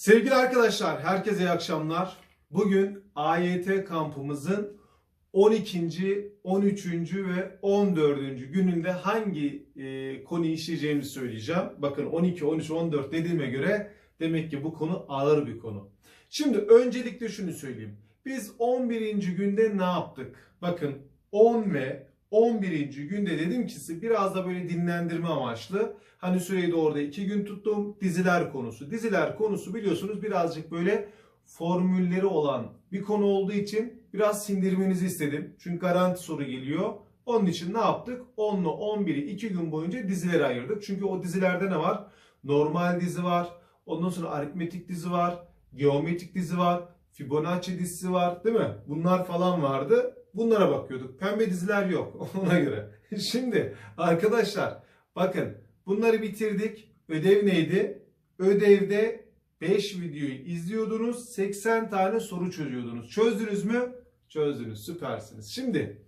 Sevgili arkadaşlar, herkese iyi akşamlar. Bugün AYT kampımızın 12. 13. ve 14. gününde hangi e, konuyu işleyeceğimizi söyleyeceğim. Bakın 12, 13, 14 dediğime göre demek ki bu konu ağır bir konu. Şimdi öncelikle şunu söyleyeyim. Biz 11. günde ne yaptık? Bakın 10 ve 11. günde dedim ki biraz da böyle dinlendirme amaçlı. Hani süreyi de orada 2 gün tuttum. Diziler konusu. Diziler konusu biliyorsunuz birazcık böyle formülleri olan bir konu olduğu için biraz sindirmenizi istedim. Çünkü garanti soru geliyor. Onun için ne yaptık? 10 ile 11'i 2 gün boyunca dizilere ayırdık. Çünkü o dizilerde ne var? Normal dizi var. Ondan sonra aritmetik dizi var. Geometrik dizi var. Fibonacci dizisi var değil mi? Bunlar falan vardı. Bunlara bakıyorduk. Pembe diziler yok ona göre. Şimdi arkadaşlar bakın bunları bitirdik. Ödev neydi? Ödevde 5 videoyu izliyordunuz. 80 tane soru çözüyordunuz. Çözdünüz mü? Çözdünüz. Süpersiniz. Şimdi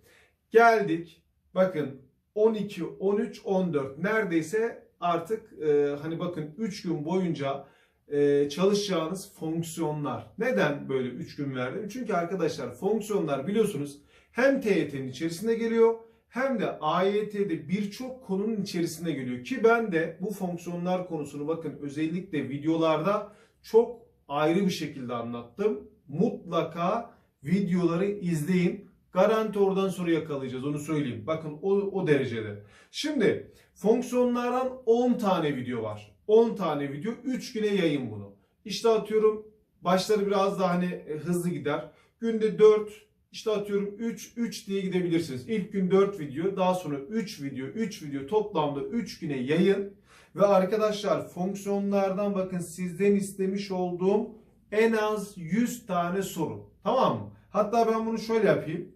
geldik. Bakın 12, 13, 14 neredeyse artık e, hani bakın 3 gün boyunca e, çalışacağınız fonksiyonlar. Neden böyle 3 gün verdim? Çünkü arkadaşlar fonksiyonlar biliyorsunuz hem TYT'nin içerisinde geliyor hem de AYT'de birçok konunun içerisinde geliyor. Ki ben de bu fonksiyonlar konusunu bakın özellikle videolarda çok ayrı bir şekilde anlattım. Mutlaka videoları izleyin. Garanti oradan soru yakalayacağız onu söyleyeyim. Bakın o, o derecede. Şimdi fonksiyonlardan 10 tane video var. 10 tane video 3 güne yayın bunu. İşte atıyorum başları biraz daha hani e, hızlı gider. Günde 4 işte atıyorum 3 3 diye gidebilirsiniz. İlk gün 4 video, daha sonra 3 video, 3 video toplamda 3 güne yayın. Ve arkadaşlar fonksiyonlardan bakın sizden istemiş olduğum en az 100 tane soru. Tamam mı? Hatta ben bunu şöyle yapayım.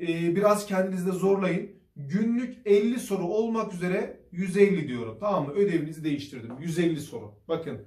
Ee, biraz kendinizi de zorlayın. Günlük 50 soru olmak üzere 150 diyorum. Tamam mı? Ödevinizi değiştirdim. 150 soru. Bakın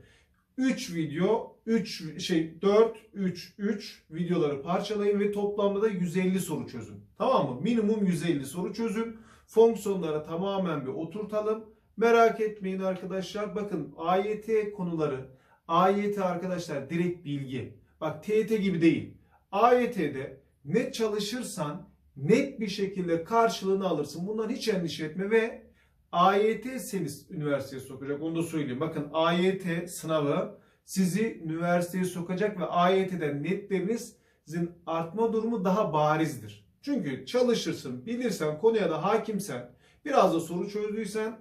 3 video, 3 şey 4 3 3 videoları parçalayın ve toplamda da 150 soru çözün. Tamam mı? Minimum 150 soru çözün. Fonksiyonlara tamamen bir oturtalım. Merak etmeyin arkadaşlar. Bakın AYT konuları, AYT arkadaşlar direkt bilgi. Bak TYT gibi değil. AYT'de net çalışırsan net bir şekilde karşılığını alırsın. Bundan hiç endişe etme ve AYT seni üniversiteye sokacak. Onu da söyleyeyim. Bakın AYT sınavı sizi üniversiteye sokacak ve AYT'den netlerinizin artma durumu daha barizdir. Çünkü çalışırsın, bilirsen, konuya da hakimsen, biraz da soru çözdüysen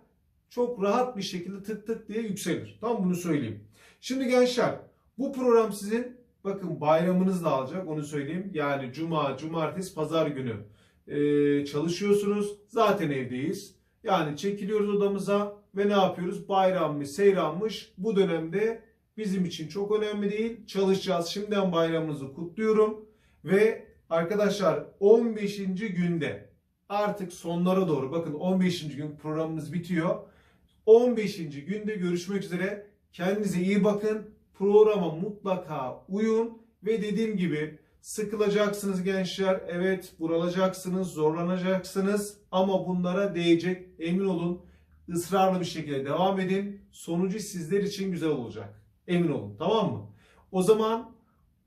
çok rahat bir şekilde tık tık diye yükselir. Tamam bunu söyleyeyim. Şimdi gençler bu program sizin bakın bayramınız da alacak onu söyleyeyim. Yani cuma, cumartesi, pazar günü ee, çalışıyorsunuz. Zaten evdeyiz. Yani çekiliyoruz odamıza ve ne yapıyoruz? Bayrammış, seyranmış. Bu dönemde bizim için çok önemli değil. Çalışacağız. Şimdiden bayramınızı kutluyorum. Ve arkadaşlar 15. günde artık sonlara doğru bakın 15. gün programımız bitiyor. 15. günde görüşmek üzere. Kendinize iyi bakın. Programa mutlaka uyun ve dediğim gibi sıkılacaksınız gençler. Evet bunalacaksınız, zorlanacaksınız ama bunlara değecek. Emin olun ısrarlı bir şekilde devam edin. Sonucu sizler için güzel olacak. Emin olun tamam mı? O zaman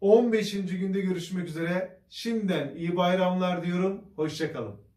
15. günde görüşmek üzere. Şimdiden iyi bayramlar diyorum. Hoşçakalın.